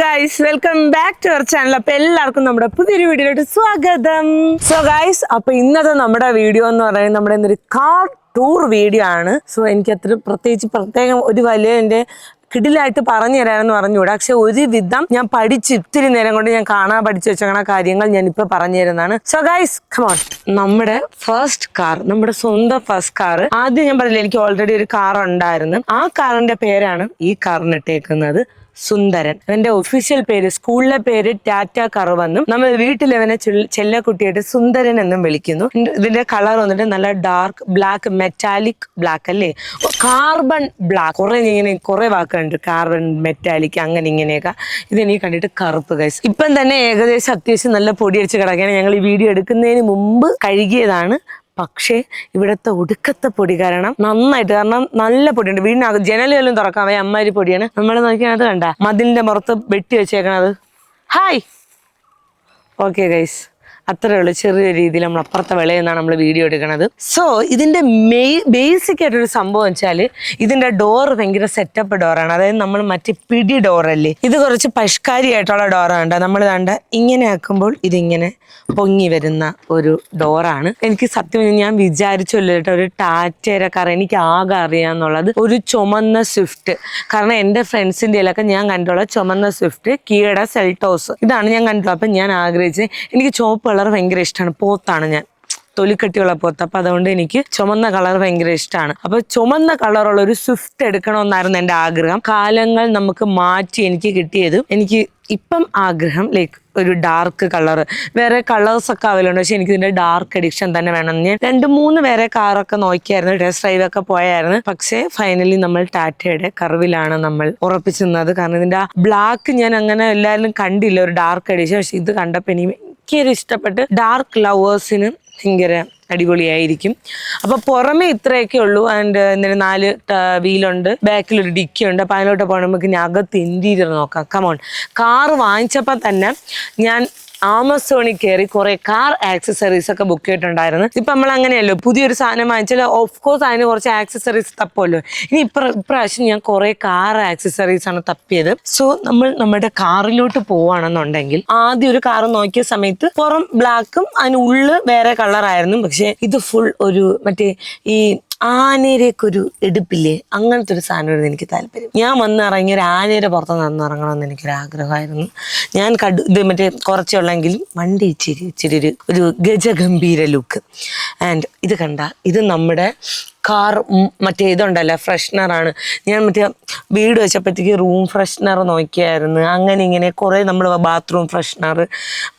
Guys welcome back to our channel അപ്പൊ എല്ലാവർക്കും നമ്മുടെ പുതിയൊരു വീഡിയോയിലോട്ട് സ്വാഗതം. സോ ഗൈസ് അപ്പൊ ഇന്നത്തെ നമ്മുടെ വീഡിയോ എന്ന് പറയുന്നത് നമ്മുടെ ഇന്നൊരു കാർ ടൂർ വീഡിയോ ആണ്. സോ എനിക്ക് അത്ര പ്രത്യേകിച്ച് പ്രത്യേകം ഒരു വലിയ എന്റെ കിടിലായിട്ട് പറഞ്ഞു തരാമെന്ന് പറഞ്ഞുകൂടാ. പക്ഷെ ഒരു വിധം ഞാൻ പഠിച്ച് ഇത്തിരി നേരം കൊണ്ട് ഞാൻ കാണാൻ പഠിച്ചു വെച്ച കാര്യങ്ങൾ ഞാൻ ഇപ്പൊ പറഞ്ഞു തരുന്നതാണ്. സോ ഗൈസ് കമോൺ നമ്മുടെ ഫസ്റ്റ് കാർ നമ്മുടെ സ്വന്തം ഫസ്റ്റ് കാർ ആദ്യം ഞാൻ പറഞ്ഞില്ല എനിക്ക് ഓൾറെഡി ഒരു കാർ ഉണ്ടായിരുന്നു. ആ കാറിന്റെ പേരാണ് ഈ കാറിന് ഇട്ടേക്കുന്നത് സുന്ദരൻ. അവന്റെ ഒഫീഷ്യൽ പേര് സ്കൂളിലെ പേര് ടാറ്റ കറവെന്നും നമ്മൾ വീട്ടിൽ അവനെ ചെല്ല- ചെല്ലക്കുട്ടിയായിട്ട് സുന്ദരൻ എന്നും വിളിക്കുന്നു. ഇതിന്റെ കളർ വന്നിട്ട് നല്ല ഡാർക്ക് ബ്ലാക്ക് മെറ്റാലിക് ബ്ലാക്ക് അല്ലേ? കാർബൺ ബ്ലാക്ക് കുറെ ഇങ്ങനെ കുറെ വാക്കുണ്ട് കാർബൺ മെറ്റാലിക് അങ്ങനെ ഇങ്ങനെയൊക്കെ. ഇതെനിക്ക് കണ്ടിട്ട് കറുപ്പ് കൈസ് ഇപ്പം തന്നെ ഏകദേശം അത്യാവശ്യം നല്ല പൊടി അടിച്ച് കിടക്കുകയാണ്. ഞങ്ങൾ ഈ വീഡിയോ എടുക്കുന്നതിന് മുമ്പ് കഴുകിയതാണ്. പക്ഷേ ഇവിടുത്തെ ഒടുക്കത്തെ പൊടി കാരണം നന്നായിട്ട് കാരണം നല്ല പൊടിയുണ്ട്. വീടിനകത്ത് ജനലുകളും തുറക്കാൻ വയ്യ അമ്മാരി പൊടിയാണ്. നമ്മൾ നോക്കിയത് കണ്ട. മതിലിന്റെ പുറത്ത് വെട്ടി വെച്ചേക്കണത്. ഹായ് ഓക്കെ ഗൈസ് അത്രേ ഉള്ളൂ. ചെറിയ രീതിയിൽ നമ്മൾ അപ്പുറത്തെ വിളയിൽ നിന്നാണ് നമ്മൾ വീഡിയോ എടുക്കുന്നത് സോ ഇതിന്റെ മെയ് ബേസിക് ആയിട്ടൊരു സംഭവം വെച്ചാൽ ഇതിന്റെ ഡോർ ഭയങ്കര സെറ്റപ്പ് ഡോറാണ് അതായത് നമ്മൾ മറ്റേ പിടി ഡോറല്ലേ ഇത് കുറച്ച് പഷ്കാരി ആയിട്ടുള്ള ഡോറാണ് നമ്മൾ കണ്ട ഇങ്ങനെ ആക്കുമ്പോൾ ഇതിങ്ങനെ പൊങ്ങി വരുന്ന ഒരു ഡോറാണ് എനിക്ക് സത്യം ഞാൻ വിചാരിച്ചല്ലോ കേട്ടോ. ഒരു ടാറ്റയുടെ കാരണം എനിക്ക് ആകെ അറിയാന്നുള്ളത് ഒരു ചുമന്ന സ്വിഫ്റ്റ് കാരണം എന്റെ ഫ്രണ്ട്സിന്റെ ഇതിലൊക്കെ ഞാൻ കണ്ടുള്ള ചുമന്ന സ്വിഫ്റ്റ് കീഴട സെൽട്ടോസ് ഇതാണ് ഞാൻ കണ്ടുള്ളത് അപ്പം ഞാൻ ആഗ്രഹിച്ചത് എനിക്ക് ചുവപ്പ് കളർ ഭയങ്കര ഇഷ്ടമാണ് പോത്താണ് ഞാൻ. തൊലിക്കട്ടിയുള്ള പോത്ത്. അപ്പം അതുകൊണ്ട് എനിക്ക് ചുമന്ന കളർ ഭയങ്കര ഇഷ്ടമാണ് അപ്പോൾ ചുമന്ന കളറുള്ള ഒരു സ്വിഫ്റ്റ് എടുക്കണമെന്നായിരുന്നു എന്റെ ആഗ്രഹം. കാലങ്ങൾ നമുക്ക് മാറ്റി എനിക്ക് കിട്ടിയത് എനിക്ക് ഇപ്പം ആഗ്രഹം ലൈക്ക് ഒരു ഡാർക്ക് കളർ വേറെ കളേഴ്സ് ഒക്കെ അവൈലബിൾ പക്ഷെ എനിക്ക് ഇതിന്റെ ഡാർക്ക് എഡിക്ഷൻ തന്നെ വേണം. ഞാൻ രണ്ട് മൂന്ന് വേറെ കാറൊക്കെ നോക്കിയായിരുന്നു. ടെസ്റ്റ് ഡ്രൈവ് ഒക്കെ പോയായിരുന്നു. പക്ഷേ ഫൈനലി നമ്മൾ ടാറ്റയുടെ കറിവിലാണ് നമ്മൾ ഉറപ്പിച്ചിരുന്നത്. കാരണം ഇതിന്റെ ബ്ലാക്ക് ഞാൻ അങ്ങനെ എല്ലാവരും കണ്ടില്ല. ഒരു ഡാർക്ക് എഡിഷൻ പക്ഷെ ഇത് കണ്ടപ്പോൾ എനിക്ക് ഭയങ്കര ഇഷ്ടപ്പെട്ട് ഡാർക്ക് ലവേഴ്സിന് ഭയങ്കര അടിപൊളിയായിരിക്കും. അപ്പൊ പുറമെ ഇത്രയൊക്കെ ഉള്ളൂ. ആൻഡ് എന്തിന് നാല് വീലുണ്ട്. ബാക്കിൽ ഒരു ഡിക്കി ഉണ്ട് അപ്പൊ അതിലോട്ട് പോകണം നമുക്ക് അകത്ത് ഇന്റീരിയർ നോക്കാം. കമോൺ കാറ് വാങ്ങിച്ചപ്പോൾ തന്നെ ഞാൻ ആമസോണിൽ കയറി കുറെ കാർ ആക്സസറീസ് ഒക്കെ ബുക്ക് ചെയ്തിട്ടുണ്ടായിരുന്നു. ഇപ്പൊ നമ്മൾ അങ്ങനെയല്ലോ പുതിയൊരു സാധനം വാങ്ങിച്ചാൽ ഓഫ് കോഴ്സ് അതിന് കുറച്ച് ആക്സസറീസ് തപ്പുമല്ലോ ഇനി ഇപ്ര ഇപ്രാവശ്യം ഞാൻ കുറെ കാർ ആക്സസറീസ് ആണ് തപ്പിയത്. സോ നമ്മൾ നമ്മുടെ കാറിലോട്ട് പോവാണെന്നുണ്ടെങ്കിൽ ആദ്യം ഒരു കാർ നോക്കിയ സമയത്ത് പുറം ബ്ലാക്കും അതിന് ഉള്ള് വേറെ കളറായിരുന്നു പക്ഷെ ഇത് ഫുൾ ഒരു മറ്റേ ഈ ആനയുടെയൊക്കെ ഒരു എടുപ്പില്ലേ? അങ്ങനത്തെ ഒരു സാധനമായിരുന്നു എനിക്ക് താല്പര്യം. ഞാൻ വന്ന് ഇറങ്ങി ഒരു ആനയുടെ പുറത്ത് നിന്ന് ഇറങ്ങണമെന്ന് എനിക്കൊരു ആഗ്രഹമായിരുന്നു ഞാൻ കടു ഇത് മറ്റേ കുറച്ചുള്ളെങ്കിലും വണ്ടി ഇച്ചിരി ഇച്ചിരി ഒരു ഒരു ഗജഗംഭീര ലുക്ക് ആൻഡ് ഇത് കണ്ട ഇത് നമ്മുടെ കാർ മറ്റേ ഇതുണ്ടല്ലോ ഫ്രഷ്നറാണ് ഞാൻ മറ്റേ വീട് വെച്ചപ്പോഴത്തേക്ക് റൂം ഫ്രഷ്നർ നോക്കിയായിരുന്നു. അങ്ങനെ ഇങ്ങനെ കുറേ നമ്മൾ ബാത്റൂം ഫ്രഷ്നർ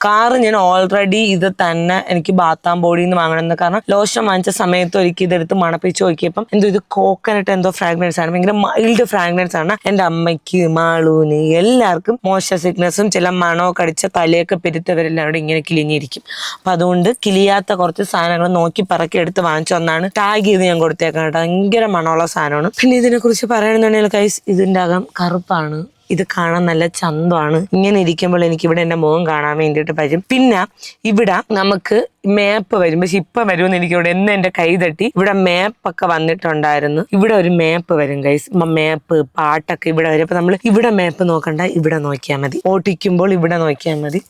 കാർ ഞാൻ ഓൾറെഡി ഇത് തന്നെ എനിക്ക് ബാത്താം ബോഡിയിൽ നിന്ന് വാങ്ങണമെന്ന് കാരണം ലോഷൻ വാങ്ങിച്ച സമയത്ത് ഒരിക്കൽ ഇതെടുത്ത് മണപ്പിച്ച് നോക്കിയപ്പം എന്തോ ഇത് കോക്കനട്ട് എന്തോ ഫ്രാഗ്രൻസ് ആണ്. ഭയങ്കര മൈൽഡ് ഫ്രാഗ്രൻസ് ആണ്. എന്റെ അമ്മയ്ക്ക് മാളൂന് എല്ലാവർക്കും മോശ സിക്നസും ചില മണമൊക്കെ അടിച്ച തലയൊക്കെ പെരുത്തവരെല്ലാവരും ഇങ്ങനെ കിളിഞ്ഞിരിക്കും. അപ്പം അതുകൊണ്ട് കിളിയാത്ത കുറച്ച് സാധനങ്ങൾ നോക്കി പറക്കി എടുത്ത് വാങ്ങിച്ചു വന്നാണ് ടാഗ് ചെയ്ത് ഞാൻ കൊടുത്തേക്കാം കേട്ടോ. ഭയങ്കര മണമുള്ള സാധനമാണ്. പിന്നെ ഇതിനെക്കുറിച്ച് പറയണമെന്നുണ്ടെങ്കിൽ കൈസ് ഇതിന്റെ അകം കറുപ്പാണ്. ഇത് കാണാൻ നല്ല ചന്തമാണ്. ഇങ്ങനെ ഇരിക്കുമ്പോൾ എനിക്ക് ഇവിടെ എന്റെ മുഖം കാണാൻ വേണ്ടിയിട്ട് പറ്റും. പിന്നെ ഇവിടെ നമുക്ക് മാപ്പ് വരും. പക്ഷെ ഇപ്പം വരുമെന്ന് എനിക്ക് ഇവിടെ എന്ന് എന്റെ കൈ തട്ടി. ഇവിടെ മാപ്പൊക്കെ വന്നിട്ടുണ്ടായിരുന്നു. ഇവിടെ ഒരു മാപ്പ് വരും കൈസ് മാപ്പ് പാട്ടൊക്കെ ഇവിടെ വരും. അപ്പം നമ്മൾ ഇവിടെ മാപ്പ് നോക്കണ്ട ഇവിടെ നോക്കിയാൽ മതി. ഓട്ടിക്കുമ്പോൾ ഇവിടെ നോക്കിയാൽ മതി.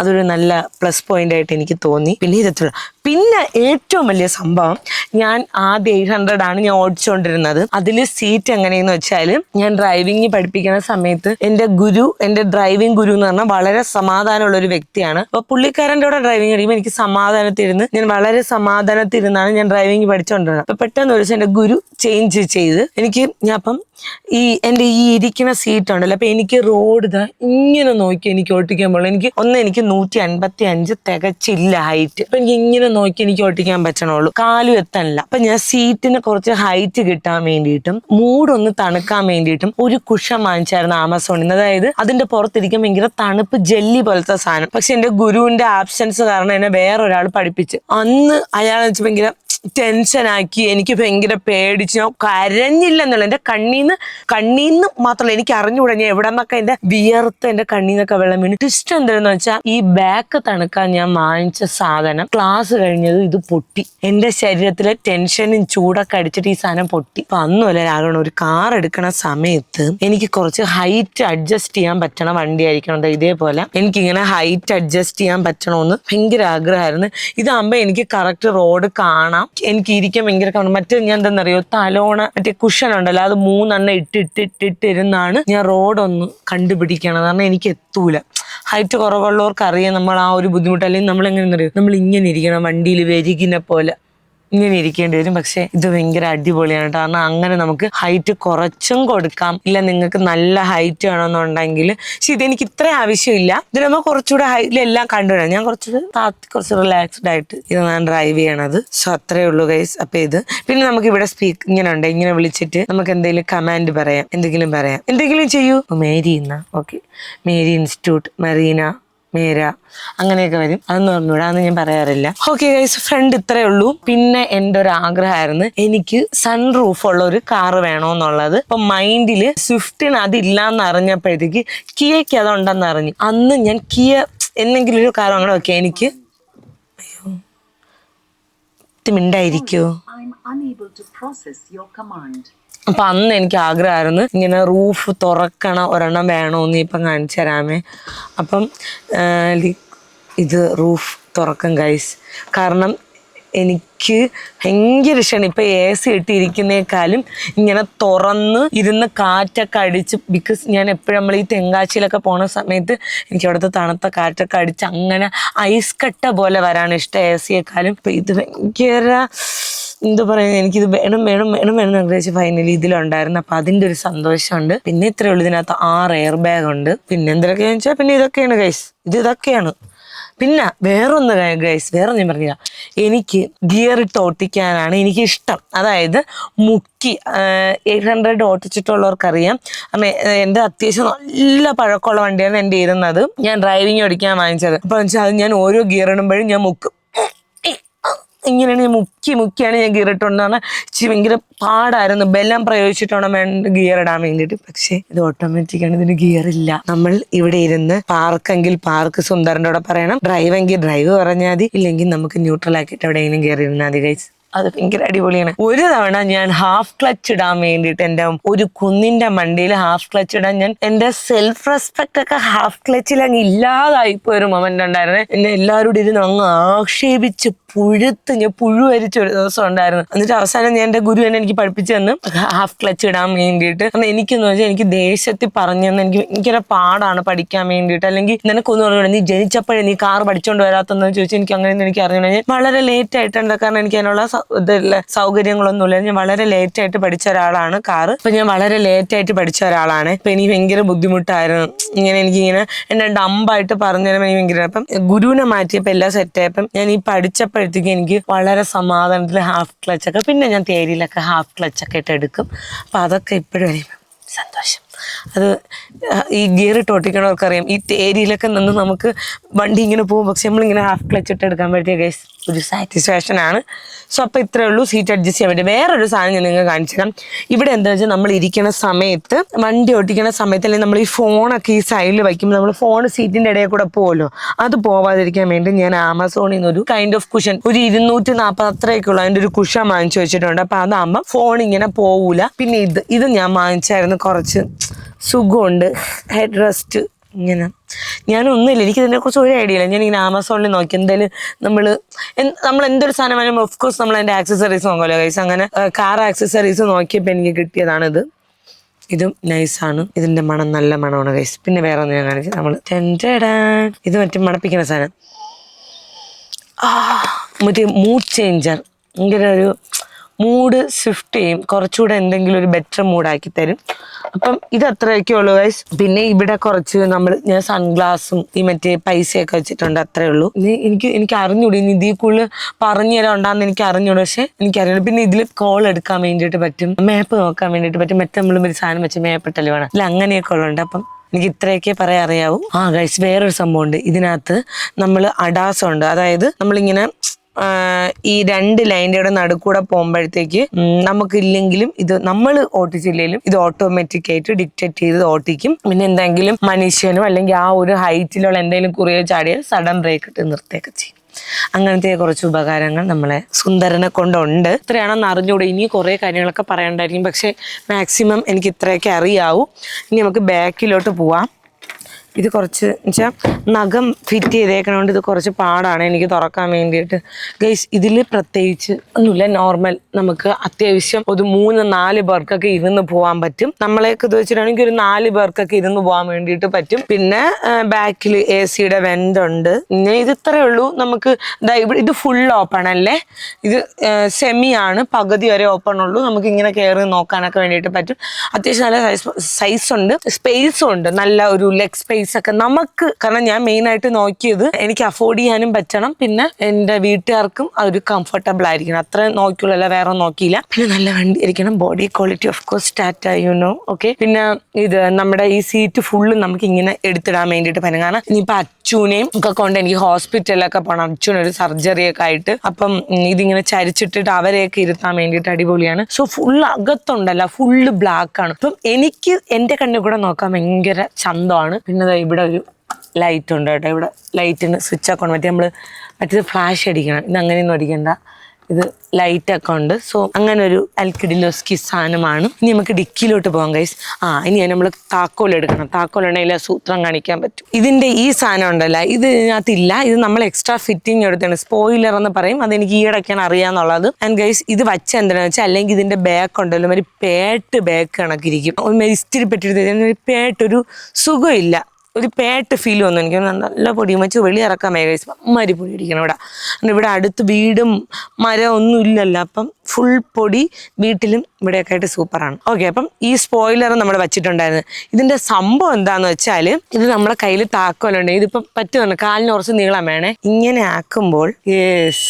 അതൊരു നല്ല പ്ലസ് പോയിന്റ് ആയിട്ട് എനിക്ക് തോന്നി. പിന്നെ ഇതെത്തുള്ള പിന്നെ ഏറ്റവും വലിയ സംഭവം ഞാൻ ആദ്യം എയ്റ്റ് ഹൺഡ്രഡ് ആണ് ഞാൻ ഓടിച്ചുകൊണ്ടിരുന്നത് അതിൽ സീറ്റ് എങ്ങനെയെന്ന് വെച്ചാൽ ഞാൻ ഡ്രൈവിംഗ് പഠിപ്പിക്കുന്ന സമയത്ത് എന്റെ ഗുരു എന്റെ ഡ്രൈവിംഗ് ഗുരു എന്ന് പറഞ്ഞാൽ വളരെ സമാധാനമുള്ള ഒരു വ്യക്തിയാണ്. അപ്പൊ പുള്ളിക്കാരന്റെ കൂടെ ഡ്രൈവിംഗ് കഴിയുമ്പോൾ എനിക്ക് സമാധാനത്തിരുന്ന് ഞാൻ വളരെ സമാധാനത്തിരുന്നാണ് ഞാൻ ഡ്രൈവിംഗ് പഠിച്ചുകൊണ്ടിരുന്നത് അപ്പൊ പെട്ടെന്ന് ഒരു ദിവസം എന്റെ ഗുരു ചേഞ്ച് ചെയ്ത് എനിക്ക് ഞാൻ അപ്പം ഈ എന്റെ ഈ ഇരിക്കുന്ന സീറ്റ് ഉണ്ടല്ലോ അപ്പൊ എനിക്ക് റോഡ് ഇതാ ഇങ്ങനെ നോക്കി എനിക്ക് ഓട്ടിക്കാൻ ഓട്ടിക്കുമ്പോൾ എനിക്ക് ഒന്ന് എനിക്ക് നൂറ്റി അൻപത്തി അഞ്ച് തികച്ചില്ല ഹൈറ്റ് അപ്പൊ എനിക്ക് ഇങ്ങനെ നോക്കി എനിക്ക് ഓട്ടിക്കാൻ പറ്റണുള്ളൂ. കാലും എത്തണില്ല. അപ്പൊ ഞാൻ സീറ്റിന് കുറച്ച് ഹൈറ്റ് കിട്ടാൻ വേണ്ടിയിട്ടും മൂടൊന്ന് തണുക്കാൻ വേണ്ടിയിട്ടും ഒരു കുഷൻ വാങ്ങിച്ചായിരുന്നു ആമസോണിൽ നിന്ന്. അതായത് അതിന്റെ പുറത്തിരിക്കാൻ ഭയങ്കര തണുപ്പ് ജെല്ലി പോലത്തെ സാധനം. പക്ഷെ എന്റെ ഗുരുവിന്റെ ആബ്സെൻസ് കാരണം എന്നെ വേറെ ഒരാൾ പഠിപ്പിച്ച്. അന്ന് അയാൾ വെച്ച് ഭയങ്കര ടെൻഷനാക്കി എനിക്ക് ഭയങ്കര പേടിച്ച് ഞാൻ കരഞ്ഞില്ലെന്നുള്ള എന്റെ കണ്ണീന്ന് കണ്ണീന്ന് മാത്രമല്ല എനിക്ക് അറിഞ്ഞുകൂടാ ഞാൻ എവിടെ നിന്നൊക്കെ എന്റെ വിയർത്ത് എന്റെ കണ്ണീന്നൊക്കെ വെള്ളം വീണ്. ട്വിസ്റ്റ് എന്താണെന്ന് വെച്ചാൽ ഈ ബാക്ക് തണുക്കാൻ ഞാൻ വാങ്ങിച്ച സാധനം ക്ലാസ് കഴിഞ്ഞത് ഇത് പൊട്ടി. എന്റെ ശരീരത്തിലെ ടെൻഷനും ചൂടൊക്കെ അടിച്ചിട്ട് ഈ സാധനം പൊട്ടി. അപ്പൊ അന്നുമല്ല രാഘവൻ ഒരു കാർ എടുക്കണ സമയത്ത് എനിക്ക് കുറച്ച് ഹൈറ്റ് അഡ്ജസ്റ്റ് ചെയ്യാൻ പറ്റണ വണ്ടി ആയിരിക്കണം ഇതേപോലെ ഇതേപോലെ എനിക്കിങ്ങനെ ഹൈറ്റ് അഡ്ജസ്റ്റ് ചെയ്യാൻ പറ്റണമെന്ന് ഭയങ്കര ആഗ്രഹമായിരുന്നു. ഇതാകുമ്പോൾ എനിക്ക് കറക്റ്റ് റോഡ് കാണാം. എനിക്ക് ഇരിക്കാൻ ഭയങ്കര കാണും മറ്റേ ഞാൻ എന്താണെന്നറിയോ തലോണ മറ്റേ കുഷൻ ഉണ്ടല്ലോ അത് മൂന്നെണ്ണം ഇട്ട് ഇട്ട് ഇട്ട് ഇട്ടിരുന്നാണ് ഞാൻ റോഡൊന്ന് കണ്ടുപിടിക്കണം കാരണം എനിക്ക് എത്തൂല. ഹൈറ്റ് കുറവുള്ളവർക്ക് അറിയാം നമ്മൾ ആ ഒരു ബുദ്ധിമുട്ട്. അല്ലെങ്കിൽ നമ്മൾ എങ്ങനെ അറിയും നമ്മൾ ഇങ്ങനെ ഇരിക്കണം വണ്ടിയിൽ വെരികിനെ പോലെ. ഇങ്ങനെ ഇരിക്കേണ്ടി വരും. പക്ഷെ ഇത് ഭയങ്കര അടിപൊളിയാണ്. കാരണം അങ്ങനെ നമുക്ക് ഹൈറ്റ് കുറച്ചും കൊടുക്കാം. ഇല്ല നിങ്ങൾക്ക് നല്ല ഹൈറ്റ് വേണമെന്നുണ്ടെങ്കിൽ. പക്ഷെ ഇതെനിക്ക് ഇത്ര ആവശ്യമില്ല. ഇത് നമ്മൾ കുറച്ചുകൂടെ ഹൈറ്റിൽ എല്ലാം കണ്ടുവരാം ഞാൻ കുറച്ച് താത്തി കുറച്ച് റിലാക്സ്ഡ് ആയിട്ട് ഞാൻ ഡ്രൈവ് ചെയ്യണത്. സോ അത്രേ ഉള്ളൂ ഗൈസ് അപ്പൊ ഇത്. പിന്നെ നമുക്ക് ഇവിടെ സ്പീക്ക് ഇങ്ങനെ ഉണ്ട്. ഇങ്ങനെ വിളിച്ചിട്ട് നമുക്ക് എന്തെങ്കിലും കമാൻഡ് പറയാം. എന്തെങ്കിലും പറയാം. എന്തെങ്കിലും ചെയ്യൂ. മേരി എന്നാ. ഓക്കെ മേരി ഇൻസ്റ്റിറ്റ്യൂട്ട് മറീന മേര അങ്ങനെയൊക്കെ വരും. അതൊന്നും പറഞ്ഞൂടാ അതൊന്നും ഞാൻ പറയാറില്ല. ഓക്കെ ഗൈസ് ഫ്രണ്ട് ഇത്രേ ഉള്ളൂ. പിന്നെ എന്റെ ഒരു ആഗ്രഹമായിരുന്നു എനിക്ക് സൺ റൂഫ് ഉള്ള ഒരു കാർ വേണമെന്നുള്ളത് ഇപ്പൊ മൈൻഡിൽ സ്വിഫ്റ്റിന് അതില്ലാന്ന് അറിഞ്ഞപ്പോഴത്തേക്ക് കിയയ്ക്ക് അതുണ്ടെന്ന് അറിഞ്ഞു. അന്ന് ഞാൻ കിയ എന്തെങ്കിലും ഒരു കാർ അങ്ങനെ ഓക്കെ എനിക്ക് മിണ്ടായിരിക്കോ അപ്പൊ അന്ന് എനിക്ക് ആഗ്രഹമായിരുന്നു ഇങ്ങനെ റൂഫ് തുറക്കണ ഒരെണ്ണം വേണമെന്ന് ഇപ്പം കാണിച്ചു തരാമേ. അപ്പം ഇത് റൂഫ് തുറക്കും ഗൈസ് കാരണം എനിക്ക് ഭയങ്കര ഇഷ്ടമാണ് ഇപ്പം എ സി ഇട്ടിരിക്കുന്നേക്കാളും ഇങ്ങനെ തുറന്ന് ഇരുന്ന് കാറ്റൊക്കെ അടിച്ച് ബിക്കോസ് ഞാൻ എപ്പോഴും നമ്മൾ ഈ തെങ്കാച്ചിയിലൊക്കെ പോണ സമയത്ത് എനിക്ക് അവിടുത്തെ തണുത്ത കാറ്റൊക്കെ അടിച്ച് അങ്ങനെ ഐസ് കട്ട പോലെ വരാണ് ഇഷ്ടം എ സിയെക്കാളും ഇപ്പം ഇത് ഭയങ്കര എന്താ പറയുക എനിക്കിത് വേണം വേണം വേണം വേണം ആഗ്രഹിച്ച് ഫൈനലി ഇതിലുണ്ടായിരുന്നു. അപ്പൊ അതിന്റെ ഒരു സന്തോഷമുണ്ട്. പിന്നെ ഇത്രേ ഉള്ളൂ. ഇതിനകത്ത് ആറ് എയർ ബാഗ് ഉണ്ട്. പിന്നെ എന്തൊക്കെയാന്ന് വെച്ചാൽ പിന്നെ ഇതൊക്കെയാണ് ഗൈസ് ഇത് ഇതൊക്കെയാണ്. പിന്നെ വേറൊന്ന് ഗൈസ് വേറെ ഞാൻ പറഞ്ഞില്ല. എനിക്ക് ഗിയർ ഇട്ട് ഓട്ടിക്കാനാണ് എനിക്ക് ഇഷ്ടം അതായത് മുക്കി എയ്റ്റ് ഹൺഡ്രഡ് ഓട്ടിച്ചിട്ടുള്ളവർക്കറിയാം. കാരണം എന്റെ അത്യാവശ്യം നല്ല പഴക്കമുള്ള വണ്ടിയാണ് എന്റെ ഇരുന്നത് ഞാൻ ഡ്രൈവിംഗ് ഓടിക്കാൻ വാങ്ങിച്ചത്. അപ്പോൾ വെച്ചാൽ അത് ഞാൻ ഓരോ ഗിയർ ഇടുമ്പോഴും ഞാൻ മുക്കും. ഇങ്ങനെയാണ് ഞാൻ മുക്കി മുക്കിയാണ് ഞാൻ ഗിയർ ഇട്ടുകൊണ്ടാണ് ഇച്ചിരി ഭയങ്കര പാടായിരുന്നു. ബെല്ലം പ്രയോഗിച്ചിട്ടാണ് വേണ്ട ഗിയർ ഇടാൻ വേണ്ടിയിട്ട്. പക്ഷേ ഇത് ഓട്ടോമാറ്റിക് ആണ്. ഇതിന് ഗിയർ ഇല്ല. നമ്മൾ ഇവിടെ ഇരുന്ന് പാർക്കെങ്കിൽ പാർക്ക് സുന്ദരന്റെ കൂടെ പറയണം. ഡ്രൈവ് എങ്കിൽ ഡ്രൈവ് പറഞ്ഞാൽ മതി. ഇല്ലെങ്കിൽ നമുക്ക് ന്യൂട്രൽ ആക്കിയിട്ട് എവിടെയെങ്കിലും കയറി ഇരുന്നാൽ മതി ഗൈസ് അത് ഭയങ്കര അടിപൊളിയാണ്. ഒരു തവണ ഞാൻ ഹാഫ് ക്ലച്ച് ഇടാൻ വേണ്ടിയിട്ട് എന്റെ ഒരു കുന്നിന്റെ മണ്ടിയിൽ ഹാഫ് ക്ലച്ച് ഇടാൻ ഞാൻ എന്റെ സെൽഫ് റെസ്പെക്ട് ഒക്കെ ഹാഫ് ക്ലച്ചിൽ അങ്ങ് ഇല്ലാതായി ഒരു മൊമെന്റ് ഉണ്ടായിരുന്നു. എന്നെ എല്ലാവരോടും ഇരുന്ന് അങ്ങ് ആക്ഷേപിച്ച് പുഴുത്ത് ഞാൻ പുഴുവരിച്ച ഒരു ദിവസം ഉണ്ടായിരുന്നു. എന്നിട്ട് അവസാനം ഞാൻ എന്റെ ഗുരു എന്നെ എനിക്ക് പഠിപ്പിച്ചു തന്നു ഹാഫ് ക്ലച്ച് ഇടാൻ വേണ്ടിയിട്ട്. കാരണം എനിക്കെന്ന് വെച്ചാൽ എനിക്ക് ദേശത്തിൽ പറഞ്ഞു തന്നെ എനിക്ക് ഭയങ്കര പാടാണ് പഠിക്കാൻ വേണ്ടിയിട്ട്. അല്ലെങ്കിൽ നിനക്കൊന്നും പറഞ്ഞു നീ ജനിച്ചപ്പോഴേ നീ കാർ പഠിച്ചോണ്ട് വരാത്തെന്ന് ചോദിച്ചാൽ എനിക്ക് അങ്ങനെ എനിക്ക് അറിഞ്ഞു ഞാൻ വളരെ ലേറ്റ് ആയിട്ടുണ്ട്. കാരണം എനിക്ക് അതിനുള്ള സൗ- സൗകര്യങ്ങളൊന്നും ഇല്ല. ഞാൻ വളരെ ലേറ്റ് ആയിട്ട് പഠിച്ച ഒരാളാണ് കാറ്. അപ്പൊ ഞാൻ വളരെ ലേറ്റ് ആയിട്ട് പഠിച്ച ഒരാളാണ്. അപ്പൊ എനിക്ക് ഭയങ്കര ബുദ്ധിമുട്ടായിരുന്നു. ഇങ്ങനെ എനിക്കിങ്ങനെ എന്നെ ഡമ്പായിട്ട് പറഞ്ഞു തരാൻ എനിക്ക് ഭയങ്കര അപ്പം ഗുരുവിനെ മാറ്റിയപ്പോൾ എല്ലാം സെറ്റായപ്പം ഞാൻ ഈ പഠിച്ചപ്പോഴത്തേക്കും എനിക്ക് വളരെ സമാധാനത്തിൽ ഹാഫ് ക്ലച്ച് ഒക്കെ പിന്നെ ഞാൻ തേരിയിലൊക്കെ ഹാഫ് ക്ലച്ച് ഒക്കെ ഇട്ട് എടുക്കും. അപ്പൊ അതൊക്കെ ഇപ്പോഴും സന്തോഷം. അത് ഈ ഗിയർ ഇട്ട് ഓട്ടിക്കണവർക്കറിയാം. ഈ തേരിയിലൊക്കെ നിന്ന് നമുക്ക് വണ്ടി ഇങ്ങനെ പോകും. പക്ഷെ നമ്മളിങ്ങനെ ഹാഫ് ക്ലച്ച് ഇട്ട് എടുക്കാൻ പറ്റിയ ഒരു സാറ്റിസ്ഫാക്ഷൻ ആണ്. സോ അപ്പോൾ ഇത്രേ ഉള്ളൂ. സീറ്റ് അഡ്ജസ്റ്റ് ചെയ്യാൻ വേണ്ടി വേറൊരു സാധനം ഞാൻ നിങ്ങൾക്ക് കാണിച്ചു തരാം. ഇവിടെ എന്താ വെച്ചാൽ നമ്മൾ ഇരിക്കുന്ന സമയത്ത് വണ്ടി ഓട്ടിക്കുന്ന സമയത്ത് അല്ലെങ്കിൽ നമ്മൾ ഈ ഫോണൊക്കെ ഈ സൈഡിൽ വയ്ക്കുമ്പോൾ നമ്മൾ ഫോൺ സീറ്റിന്റെ ഇടയിൽ കൂടെ പോകുമല്ലോ അത് പോവാതിരിക്കാൻ വേണ്ടി ഞാൻ ആമസോണിൽ നിന്ന് ഒരു കൈൻഡ് ഓഫ് കുഷൻ ഒരു ഇരുന്നൂറ്റി നാൽപ്പത് അത്രയൊക്കെയുള്ള. അതിന്റെ ഒരു കുഷൻ വാങ്ങിച്ചു വെച്ചിട്ടുണ്ട്. അപ്പോൾ അതാകുമ്പോൾ ഫോൺ ഇങ്ങനെ പോകൂല പിന്നെ ഇത് ഇത് ഞാൻ വാങ്ങിച്ചായിരുന്നു കുറച്ച് സുഖമുണ്ട്. ഹെഡ് റെസ്റ്റ് ഇങ്ങനെ. ഞാനൊന്നുമില്ല എനിക്ക് ഇതിനെക്കുറിച്ച് ഒരു ഐഡിയ ഇല്ല. ഞാൻ ഇങ്ങനെ ആമസോണിൽ നോക്കി. എന്തായാലും നമ്മൾ നമ്മൾ എന്തൊരു സാധനം വേണം ഓഫ് കോഴ്സ് നമ്മൾ അതിന്റെ ആക്സസറീസ് നോക്കുമല്ലോ കൈസ് അങ്ങനെ കാർ ആക്സസറീസ് നോക്കിയപ്പോൾ എനിക്ക് കിട്ടിയതാണ് ഇത് ഇതും നൈസാണ് ഇതിന്റെ മണം നല്ല മണമാണ് കൈസ് പിന്നെ വേറെ ഒന്ന് ഞാൻ കാണിച്ചു നമ്മൾ ഇത് മറ്റേ മണപ്പിക്കുന്ന സാധനം. മറ്റേ മൂഡ് ചേഞ്ചർ ഭയങ്കര ഒരു മൂഡ് ഷിഫ്റ്റ് ചെയ്യും. കുറച്ചുകൂടെ എന്തെങ്കിലും ഒരു ബെറ്റർ മൂഡാക്കി തരും. അപ്പം ഇത് അത്രയൊക്കെ ഉള്ളൂ ഗൈസ് പിന്നെ ഇവിടെ കുറച്ച് നമ്മൾ ഞാൻ സൺഗ്ലാസും ഈ മറ്റേ പൈസയൊക്കെ വെച്ചിട്ടുണ്ട് അത്രേ ഉള്ളൂ. ഇനി എനിക്ക് എനിക്ക് അറിഞ്ഞൂടി? ഇനി ഇതിൽ കൂടുതൽ പറഞ്ഞു തരാൻ ഉണ്ടാകുന്ന എനിക്ക് അറിഞ്ഞൂടെ? പക്ഷെ എനിക്കറിയണം. പിന്നെ ഇതിൽ കോൾ എടുക്കാൻ വേണ്ടിയിട്ട് പറ്റും. മാപ്പ് നോക്കാൻ വേണ്ടിയിട്ട് പറ്റും. മറ്റേ നമ്മൾ ഒരു സാധനം വെച്ച് മേപ്പിട്ടല്ലേ വേണം. അല്ല അങ്ങനെയൊക്കെ ഉള്ളുണ്ട് അപ്പം എനിക്ക് ഇത്രയൊക്കെ പറയാൻ അറിയാവൂ. ആ ഗൈസ് വേറൊരു സംഭവമുണ്ട്. ഇതിനകത്ത് നമ്മൾ അഡാസ് ഉണ്ട്. അതായത് നമ്മളിങ്ങനെ ഈ രണ്ട് ലൈന്റെ നടുക്കൂടെ പോകുമ്പോഴത്തേക്ക് നമുക്ക് നമുക്കില്ലെങ്കിലും ഇത് നമ്മൾ ഓട്ടിച്ചില്ലെങ്കിലും ഇത് ഓട്ടോമാറ്റിക് ആയിട്ട് ഡിക്റ്റേറ്റ് ചെയ്ത് ഓട്ടിക്കും. പിന്നെ എന്തെങ്കിലും മനുഷ്യനോ അല്ലെങ്കിൽ ആ ഒരു ഹൈറ്റിലുള്ള എന്തെങ്കിലും കുറിയോ ചാടിയാൽ സഡൻ ബ്രേക്ക് ഇട്ട് നിർത്തുകയൊക്കെ ചെയ്യും. അങ്ങനത്തെ കുറച്ച് ഉപകാരങ്ങൾ നമ്മളെ സുന്ദരനെ കൊണ്ടുണ്ട്. ഇത്രയാണെന്ന് അറിഞ്ഞുകൂടെ ഇനി കുറേ കാര്യങ്ങളൊക്കെ പറയണ്ടായിരിക്കും. പക്ഷേ മാക്സിമം എനിക്ക് ഇത്രയൊക്കെ അറിയാവൂ. ഇനി നമുക്ക് ബാക്കിലോട്ട് പോവാം. ഇത് കുറച്ച് വെച്ചാൽ നഖം ഫിറ്റ് ചെയ്തേക്കണോണ്ട് ഇത് കുറച്ച് പാടാണ് എനിക്ക് തുറക്കാൻ വേണ്ടിയിട്ട്. ഗൈസ് ഇതിൽ പ്രത്യേകിച്ച് ഒന്നുമില്ല. നോർമൽ നമുക്ക് അത്യാവശ്യം ഒരു മൂന്ന് നാല് പേർക്കൊക്കെ ഇരുന്ന് പോകാൻ പറ്റും. നമ്മളെയൊക്കെ ഇത് വെച്ചിട്ടാണെങ്കിൽ ഒരു നാല് പേർക്കൊക്കെ ഇരുന്ന് പോകാൻ വേണ്ടിയിട്ട് പറ്റും. പിന്നെ ബാക്കിൽ എ സിയുടെ വെന്റ് ഉണ്ട്. പിന്നെ ഇത് ഇത്രയേ ഉള്ളൂ. നമുക്ക് ഇത് ഫുൾ ഓപ്പൺ അല്ലേ? ഇത് സെമി ആണ്. പകുതി വരെ ഓപ്പൺ ഉള്ളൂ. നമുക്ക് ഇങ്ങനെ കയറി നോക്കാനൊക്കെ വേണ്ടിയിട്ട് പറ്റും. അത്യാവശ്യം നല്ല സൈസ് സൈസ് ഉണ്ട്. സ്പേസും ഉണ്ട്. നല്ല ഒരു ലെഗ് സ്പേസ് ഒക്കെ നമുക്ക് കാരണം ഞാൻ മെയിൻ ആയിട്ട് നോക്കിയത് എനിക്ക് അഫോർഡ് ചെയ്യാനും പറ്റണം. പിന്നെ എന്റെ വീട്ടുകാർക്കും അതൊരു കംഫർട്ടബിൾ ആയിരിക്കണം. അത്ര നോക്കിയുള്ളൂ വേറെ നോക്കിയില്ല. പിന്നെ നല്ല വണ്ടി ഇരിക്കണം. Body quality of course Tata you know okay പിന്നെ ഇത് നമ്മുടെ ഈ സീറ്റ് ഫുള്ള് നമുക്ക് ഇങ്ങനെ എടുത്തിടാൻ വേണ്ടിയിട്ട് പറ്റും. കാരണം ഇനിയിപ്പോൾ അച്ചൂനെയും ഒക്കെ കൊണ്ട് എനിക്ക് ഹോസ്പിറ്റലിലൊക്കെ പോകണം അച്ഛന് ഒരു സർജറി ഒക്കെ ആയിട്ട്. അപ്പം ഇതിങ്ങനെ ചരിച്ചിട്ടിട്ട് അവരെയൊക്കെ ഇരുത്താൻ വേണ്ടിയിട്ട് അടിപൊളിയാണ്. സോ ഫുൾ അകത്തുണ്ടല്ല ഫുള്ള് ബ്ലാക്ക് ആണ്. അപ്പം എനിക്ക് എന്റെ കണ്ണിൽ കൂടെ നോക്കാൻ ഭയങ്കര ചന്തമാണ്. പിന്നെ ഇവിടെ ഒരു ലൈറ്റ് ഉണ്ട് കേട്ടോ. ഇവിടെ ലൈറ്റിന് സ്വിച്ച് ഒക്കെ ഉണ്ട് മറ്റേ നമ്മൾ മറ്റേത് ഫ്ലാഷ് അടിക്കണം. ഇത് അങ്ങനെയൊന്നും അടിക്കണ്ട. ഇത് ലൈറ്റ് ഒക്കെ ഉണ്ട്. സോ അങ്ങനെ ഒരു അൽക്കിഡിലോസ്കി സാധനമാണ്. ഇനി നമുക്ക് ഡിക്കിയിലോട്ട് പോകാം ഗൈസ് ആ ഇനി നമ്മൾ താക്കോൽ എടുക്കണം. താക്കോൽ ഉണ്ടെങ്കിൽ സൂത്രം കാണിക്കാൻ പറ്റും. ഇതിന്റെ ഈ സാധനം ഉണ്ടല്ല ഇത് ഇതിനകത്തില്ല. ഇത് നമ്മൾ എക്സ്ട്രാ ഫിറ്റിംഗ് എടുത്താണ് സ്പോയിലർ എന്ന് പറയും. അതെനിക്ക് ഈ ഇടയ്ക്കാണ് അറിയാന്നുള്ളത്. ആൻഡ് ഗൈസ് ഇത് വച്ച എന്തിനാന്ന് വെച്ചാൽ അല്ലെങ്കിൽ ഇതിന്റെ ബാക്ക് ഉണ്ടല്ലോ ഒരു പേട്ട് ബാക്ക് കണക്കിരിക്കും. ഇസ്തിരി പെട്ടിട്ട് ഒരു പേട്ട് ഒരു സുഖമില്ല. ഒരു പേട്ട് ഫീൽ വന്നു. എനിക്ക് നല്ല പൊടി. വെച്ച് വെളിയിറക്കാൻ മേഖല അമ്മരി പൊടി അടിക്കണം ഇവിടെ. ഇവിടെ അടുത്ത് വീടും മരം ഒന്നും ഇല്ലല്ലോ. അപ്പം ഫുൾ പൊടി വീട്ടിലും ഇവിടെയൊക്കെ ആയിട്ട് സൂപ്പറാണ് ഓക്കെ അപ്പം ഈ സ്പോയിലർ നമ്മൾ വെച്ചിട്ടുണ്ടായിരുന്നു. ഇതിന്റെ സംഭവം എന്താണെന്ന് വെച്ചാൽ ഇത് നമ്മുടെ കയ്യിൽ താക്കോലുണ്ട്. ഇതിപ്പം പറ്റുന്നുണ്ട് കാലിന് കുറച്ച് നീളം വേണേ. ഇങ്ങനെ ആക്കുമ്പോൾ യേസ്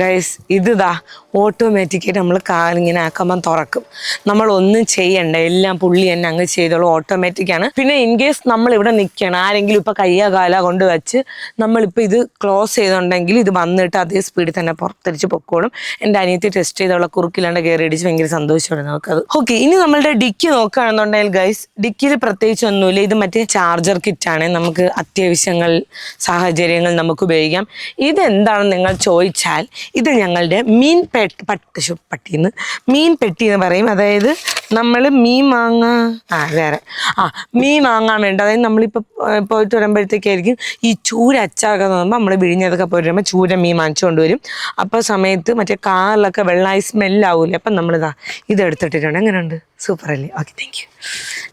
ഗൈസ് ഇതാ ഓട്ടോമാറ്റിക്കായിട്ട് നമ്മൾ കാലിങ്ങനെ ആക്കുമ്പം തുറക്കും. നമ്മൾ ഒന്നും ചെയ്യണ്ട എല്ലാം പുള്ളി തന്നെ അങ്ങ് ചെയ്തോളൂ ഓട്ടോമാറ്റിക്കാണ് പിന്നെ ഇൻ കേസ് നമ്മൾ ഇവിടെ നിൽക്കണം ആരെങ്കിലും ഇപ്പം കയ്യാ കാല കൊണ്ട് വെച്ച് നമ്മളിപ്പോൾ ഇത് ക്ലോസ് ചെയ്തുണ്ടെങ്കിൽ ഇത് വന്നിട്ട് അതേ സ്പീഡിൽ തന്നെ പുറത്തിരിച്ച് പൊക്കോളും. എന്റെ അനിയത്തി ടെസ്റ്റ് ചെയ്തുള്ള കുറുക്കില്ലാണ്ട് കയറി അടിച്ച് ഭയങ്കര സന്തോഷമാണ് നമുക്കത്. ഓക്കെ ഇനി നമ്മളുടെ ഡിക്കി നോക്കുകയാണെന്നുണ്ടെങ്കിൽ ഗൈസ് ഡിക്കിയിൽ പ്രത്യേകിച്ച് ഒന്നുമില്ല ഇത് മറ്റേ ചാർജർ കിറ്റാണ് നമുക്ക് അത്യാവശ്യങ്ങൾ സാഹചര്യങ്ങൾ നമുക്ക് ഉപയോഗിക്കാം. ഇതെന്താണെന്ന് നിങ്ങൾ ചോദിച്ചാൽ ഇത് ഞങ്ങളുടെ മീൻ പെട്ടി പട്ട് പട്ടിന്ന്. മീൻ പെട്ടി എന്ന് പറയും. അതായത് നമ്മൾ മീൻ വാങ്ങാ ആ വേറെ. ആ മീൻ വാങ്ങാൻ വേണ്ട. അതായത് നമ്മളിപ്പോൾ പോയിട്ട് വരുമ്പോഴത്തേക്കായിരിക്കും ഈ ചൂര അച്ചാറൊക്കെ തോന്നുമ്പോൾ നമ്മൾ വിഴിഞ്ഞതൊക്കെ പോയിട്ട് വരുമ്പോൾ ചൂര മീൻ വാങ്ങിച്ചുകൊണ്ട് കൊണ്ടുവരും. അപ്പോൾ സമയത്ത് മറ്റേ കാറിലൊക്കെ വെള്ളമായി സ്മെല്ലാവൂലേ അപ്പം നമ്മളിതാ ഇത് എടുത്തിട്ടിട്ടുണ്ട്. എങ്ങനെയുണ്ട്? സൂപ്പർ അല്ലേ ഓക്കെ താങ്ക് യു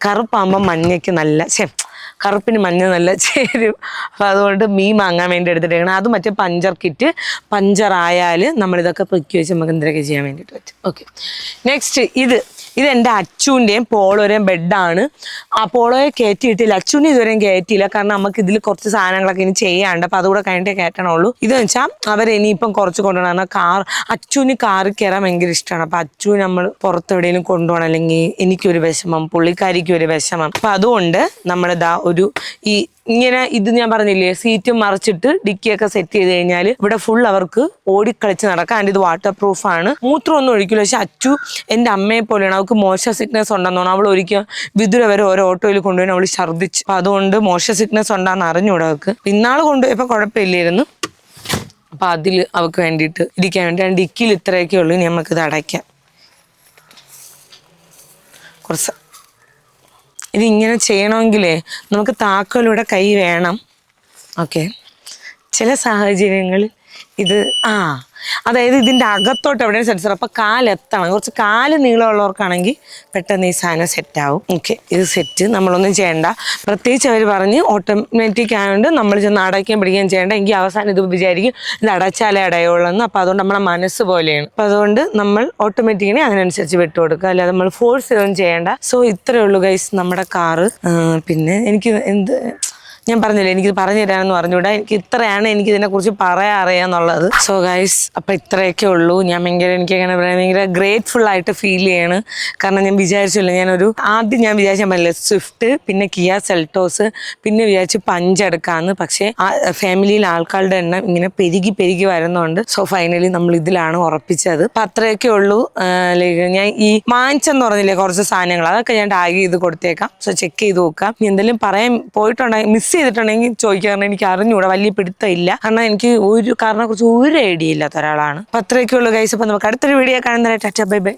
കറുപ്പാകുമ്പോൾ മഞ്ഞയ്ക്ക് നല്ല ശേ കറുപ്പിന് മഞ്ഞ നല്ല ചേരും. അപ്പോൾ അതുകൊണ്ട് മീൻ വാങ്ങാൻ വേണ്ടി എടുത്തിട്ടേക്കണം. അത് മറ്റേ പഞ്ചർ കിറ്റ്. പഞ്ചർ ആയാൽ നമ്മളിതൊക്കെ പൊക്കി വെച്ച് നമുക്ക് എന്തൊക്കെ ചെയ്യാൻ വേണ്ടിയിട്ട് പറ്റും. ഓക്കെ നെക്സ്റ്റ് ഇത്. ഇത് എന്റെ അച്ചുവിന്റെയും പോളോരെയും ബെഡാണ്. ആ പോളോയെ കയറ്റിയിട്ടില്ല. അച്ചുവിനെ ഇതുവരെയും കയറ്റിയില്ല. കാരണം നമുക്ക് ഇതിൽ കുറച്ച് സാധനങ്ങളൊക്കെ ഇനി ചെയ്യാണ്ട് അപ്പം അതുകൂടെ കഴിഞ്ഞിട്ടേ കയറ്റണുള്ളൂ. ഇത് വെച്ചാൽ അവർ ഇനിയിപ്പം കുറച്ച് കൊണ്ടുപോകണം. കാർ അച്ചുവിന് കാറിൽ കയറാൻ ഭയങ്കര ഇഷ്ടമാണ് അപ്പോൾ അച്ചു നമ്മൾ പുറത്തെവിടെയെങ്കിലും കൊണ്ടുപോകണം. അല്ലെങ്കിൽ എനിക്കൊരു വിഷമം പുള്ളിക്കാരിക്കും ഒരു വിഷമം. അപ്പം അതുകൊണ്ട് നമ്മളിതാ ഒരു ഈ ഇങ്ങനെ ഇത് ഞാൻ പറഞ്ഞില്ലേ സീറ്റ് മറിച്ചിട്ട് ഡിക്കിയൊക്കെ സെറ്റ് ചെയ്ത് കഴിഞ്ഞാൽ ഇവിടെ ഫുൾ അവർക്ക് ഓടിക്കളിച്ച് നടക്കാം ആൻഡ് ഇത് വാട്ടർ പ്രൂഫ് ആണ്. മൂത്രം ഒന്നും ഒഴിക്കില്ല പക്ഷെ അച്ചു എന്റെ അമ്മയെ പോലെയാണ്. അവൾക്ക് മോശ സിക്നസ് ഉണ്ടെന്ന് തോന്നുന്നു. അവൾ ഒരിക്കൽ വിദുര വരെ ഓരോ ഓട്ടോയിൽ കൊണ്ടുപോയി അവൾ ഛർദ്ദിച്ചു. അപ്പം അതുകൊണ്ട് മോശ സിക്നസ് ഉണ്ടാകുന്ന അറിഞ്ഞൂടെ അവൾക്ക്. ഇന്നാൾ കൊണ്ടുപോയപ്പോൾ കുഴപ്പമില്ലായിരുന്നു. അപ്പം അതിൽ അവൾക്ക് വേണ്ടിയിട്ട് ഇരിക്കാൻ വേണ്ടി ഡിക്കിയിൽ ഇത്രയൊക്കെ ഉള്ളൂ. ഇനി നമുക്കിത് അടയ്ക്കാം. കുറച്ച് ഇതിങ്ങനെ ചെയ്യണമെങ്കിൽ നമുക്ക് താക്കോലൂടെ കൈ വേണം. ഓക്കെ. ചില സാഹചര്യങ്ങളിൽ ഇത് ആ അതായത് ഇതിന്റെ അകത്തോട്ട് എവിടെയും സെൻസർ അപ്പോൾ കാലെത്തണം കുറച്ച് കാൽ നീളമുള്ളവർക്കാണെങ്കിൽ പെട്ടെന്ന് ഈ സാധനം സെറ്റാവും ഓക്കെ ഇത് സെറ്റ് നമ്മളൊന്നും ചെയ്യേണ്ട. പ്രത്യേകിച്ച് അവർ പറഞ്ഞ് ഓട്ടോമാറ്റിക് ആയതുകൊണ്ട് നമ്മൾ ചെന്ന് അടയ്ക്കുകയും പിടിക്കുകയും ചെയ്യേണ്ട. എങ്കിൽ അവസാനം ഇത് വിചാരിക്കും ഇത് അടച്ചാലേ അടയുള്ളൂ എന്ന് അപ്പോൾ അതുകൊണ്ട് നമ്മളെ മനസ്സ് പോലെയാണ്. അപ്പോൾ അതുകൊണ്ട് നമ്മൾ ഓട്ടോമാറ്റിക്കിനെ അതിനനുസരിച്ച് വിട്ടു കൊടുക്കുക. അല്ലാതെ നമ്മൾ ഫോഴ്സ് ഇതൊന്നും ചെയ്യേണ്ട. സോ ഇത്രയേ ഉള്ളൂ ഗൈസ് നമ്മുടെ കാറ് പിന്നെ എനിക്ക് എന്ത് ഞാൻ പറഞ്ഞില്ലേ എനിക്ക് പറഞ്ഞു തരാമെന്ന് പറഞ്ഞുകൂടാ എനിക്ക് ഇത്രയാണ് എനിക്ക് ഇതിനെക്കുറിച്ച് പറയാൻ അറിയാന്നുള്ളത്. സോ ഗൈസ് അപ്പം ഇത്രയൊക്കെ ഉള്ളൂ. ഞാൻ ഭയങ്കര എനിക്ക് എങ്ങനെ പറയാം ഭയങ്കര ഗ്രേറ്റ്ഫുൾ ആയിട്ട് ഫീൽ ചെയ്യാണ്. കാരണം ഞാൻ വിചാരിച്ചില്ല ഞാനൊരു ആദ്യം ഞാൻ വിചാരിച്ചാൽ പറ്റില്ല സ്വിഫ്റ്റ് പിന്നെ കിയ സെൽട്ടോസ് പിന്നെ വിചാരിച്ച് പഞ്ച് എടുക്കാമെന്ന് പക്ഷേ ആ ഫാമിലിയിൽ ആൾക്കാരുടെ എണ്ണം ഇങ്ങനെ പെരുകി പെരുകി വരുന്നുണ്ട്. സോ ഫൈനലി നമ്മൾ ഇതിലാണ് ഉറപ്പിച്ചത്. അപ്പം അത്രയൊക്കെ ഉള്ളൂ. ലൈക്ക് ഞാൻ ഈ മാഞ്ചെന്ന് പറഞ്ഞില്ലേ കുറച്ച് സാധനങ്ങൾ. അതൊക്കെ ഞാൻ ടാഗ് ചെയ്ത് കൊടുത്തേക്കാം. സോ ചെക്ക് ചെയ്ത് നോക്കാം. എന്തെങ്കിലും പറയാൻ പോയിട്ടുണ്ടെങ്കിൽ മിസ് ചെയ്തിട്ടുണ്ടെങ്കിൽ ചോദിക്കുക കാരണം എനിക്ക് അറിഞ്ഞുകൂടാ വലിയ പിടുത്തമില്ല. കാരണം എനിക്ക് ഒരു കാരണെ കുറിച്ച് ഒരു ഐഡിയ ഇല്ലാത്ത ഒരാളാണ്. അപ്പൊ അത്രയൊക്കെ ഉള്ളു ഗൈസ് അപ്പൊ നമുക്ക് അടുത്തൊരു വീഡിയോ കാണുന്നതായിട്ട് ബൈ ബൈ.